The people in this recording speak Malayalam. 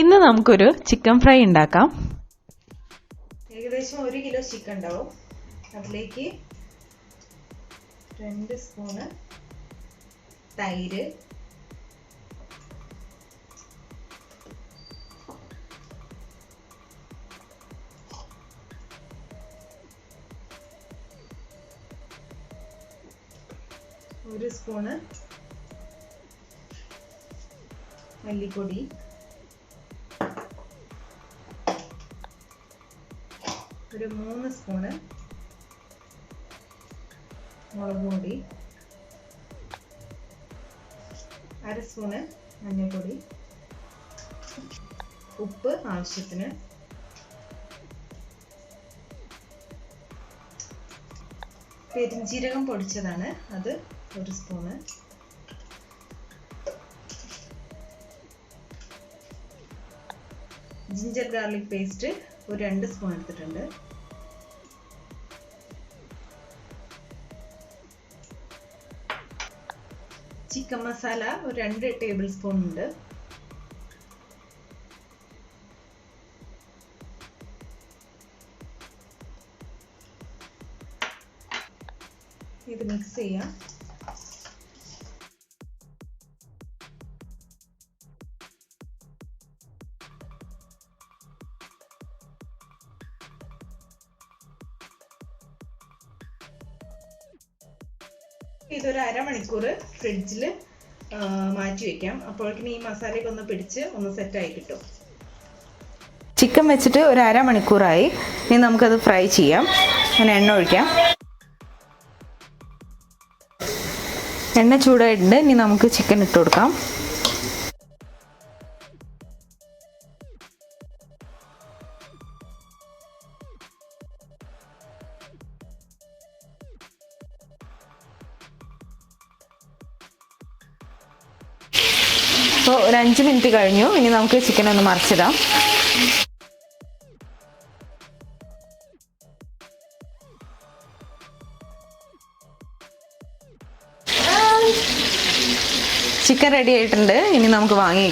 ഇന്ന് നമുക്കൊരു ചിക്കൻ ഫ്രൈ ഉണ്ടാക്കാം. ഏകദേശം ഒരു കിലോ ചിക്കൻ ഉണ്ടാവും. അതിലേക്ക് രണ്ട് സ്പൂണ് തൈര്. ഒരു സ്പൂണ് മല്ലിപ്പൊടി. ഒരു മൂന്ന് സ്പൂണ് മുളക് പൊടി അര സ്പൂണ് മഞ്ഞൾപ്പൊടി ഉപ്പ് ആവശ്യത്തിന്. പെരിഞ്ജീരകം പൊടിച്ചതാണ് അത് ഒരു സ്പൂണ്. ജിഞ്ചർ ഗാർലിക് പേസ്റ്റ് ഒരു രണ്ട് സ്പൂൺ എടുത്തിട്ടുണ്ട്. ചിക്കൻ മസാല ഒരു രണ്ട് ടേബിൾ സ്പൂൺ ഉണ്ട്. ഇത് മിക്സ് ചെയ്യാം. ഇതൊരു അരമണിക്കൂർ ഫ്രിഡ്ജിൽ മാറ്റി വെക്കാം. അപ്പോഴേക്കും ഈ മസാലയൊക്കെ ഒന്ന് പിടിച്ച് ഒന്ന് സെറ്റായി കിട്ടും. ചിക്കൻ വെച്ചിട്ട് ഒരു അരമണിക്കൂറായി. ഇനി നമുക്കത് ഫ്രൈ ചെയ്യാം. ഞാൻ എണ്ണ ഒഴിക്കാം. എണ്ണ ചൂടായിട്ടുണ്ട്. ഇനി നമുക്ക് ചിക്കൻ ഇട്ട് കൊടുക്കാം. അപ്പോൾ ഒരു അഞ്ച് മിനിറ്റ് കഴിഞ്ഞു. ഇനി നമുക്ക് ചിക്കൻ ഒന്ന് മറിച്ചിടാം. ചിക്കൻ റെഡി ആയിട്ടുണ്ട്. ഇനി നമുക്ക് വാങ്ങി